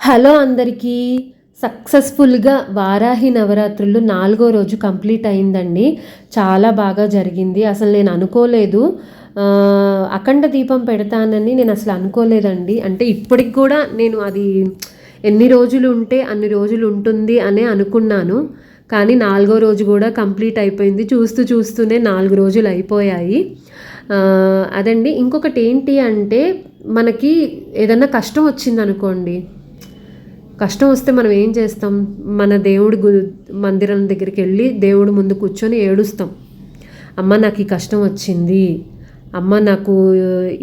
Hello అందరికీ. సక్సెస్ఫుల్గా వారాహి నవరాత్రులు నాలుగో రోజు కంప్లీట్ అయిందండి. చాలా బాగా జరిగింది. అసలు నేను అనుకోలేదు. అఖండ దీపం పెడతానని నేను అసలు అనుకోలేదండి. అంటే ఇప్పటికి కూడా నేను అది ఎన్ని రోజులు ఉంటే అన్ని రోజులు ఉంటుంది అనే అనుకున్నాను. కానీ నాలుగో రోజు కూడా కంప్లీట్ అయిపోయింది. చూస్తూ చూస్తూనే నాలుగు రోజులు అయిపోయాయి. అదండి. ఇంకొకటి ఏంటి అంటే మనకి ఏదన్నా కష్టం వచ్చిందనుకోండి. కష్టం వస్తే మనం ఏం చేస్తాం? మన దేవుడి గు మందిరం దగ్గరికి వెళ్ళి దేవుడి ముందు కూర్చొని ఏడుస్తాం. అమ్మ నాకు ఈ కష్టం వచ్చింది. అమ్మ నాకు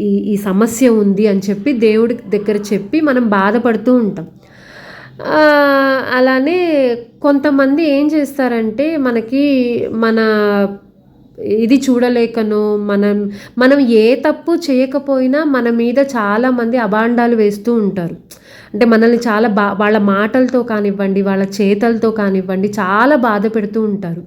ఈ ఈ సమస్య ఉంది అని చెప్పి దేవుడి దగ్గర చెప్పి మనం బాధపడుతూ ఉంటాం. అలానే కొంతమంది ఏం చేస్తారంటే మనకి మన ఇది చూడలేకనో మనం మనం ఏ తప్పు చేయకపోయినా మన మీద చాలామంది అబాండాలు వేస్తూ ఉంటారు. అంటే మనల్ని చాలా బా వాళ్ళ మాటలతో కానివ్వండి వాళ్ళ చేతలతో కానివ్వండి చాలా బాధ పెడుతూ ఉంటారు.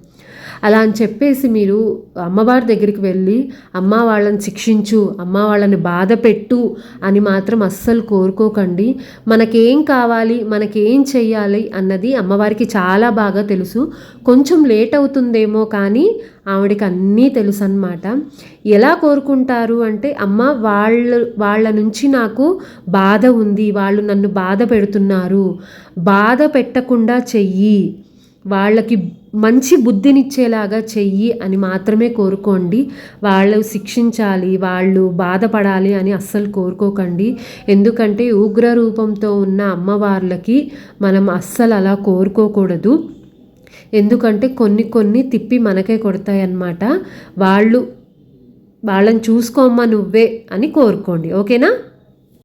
అలా అని చెప్పేసి మీరు అమ్మవారి దగ్గరికి వెళ్ళి అమ్మ వాళ్ళని శిక్షించు అమ్మ వాళ్ళని బాధ పెట్టు అని మాత్రం అస్సలు కోరుకోకండి. మనకేం కావాలి మనకేం చెయ్యాలి అన్నది అమ్మవారికి చాలా బాగా తెలుసు. కొంచెం లేట్ అవుతుందేమో కానీ ఆవిడకి అన్నీ తెలుసు అన్నమాట ఎలా కోరుకుంటారు అంటే అమ్మ వాళ్ళ వాళ్ళ నుంచి నాకు బాధ ఉంది వాళ్ళు నన్ను బాధ పెడుతున్నారు బాధ పెట్టకుండా చెయ్యి వాళ్ళకి మంచి బుద్ధినిచ్చేలాగా చెయ్యి అని మాత్రమే కోరుకోండి. వాళ్ళు శిక్షించాలి వాళ్ళు బాధపడాలి అని అస్సలు కోరుకోకండి. ఎందుకంటే ఉగ్ర రూపంతో ఉన్న అమ్మవార్లకి మనం అస్సలు అలా కోరుకోకూడదు. ఎందుకంటే కొన్ని కొన్ని తిప్పి మనకే కొడతాయన్నమాట. వాళ్ళు వాళ్ళని చూసుకోమ్మా నువ్వే అని కోరుకోండి. ఓకేనా?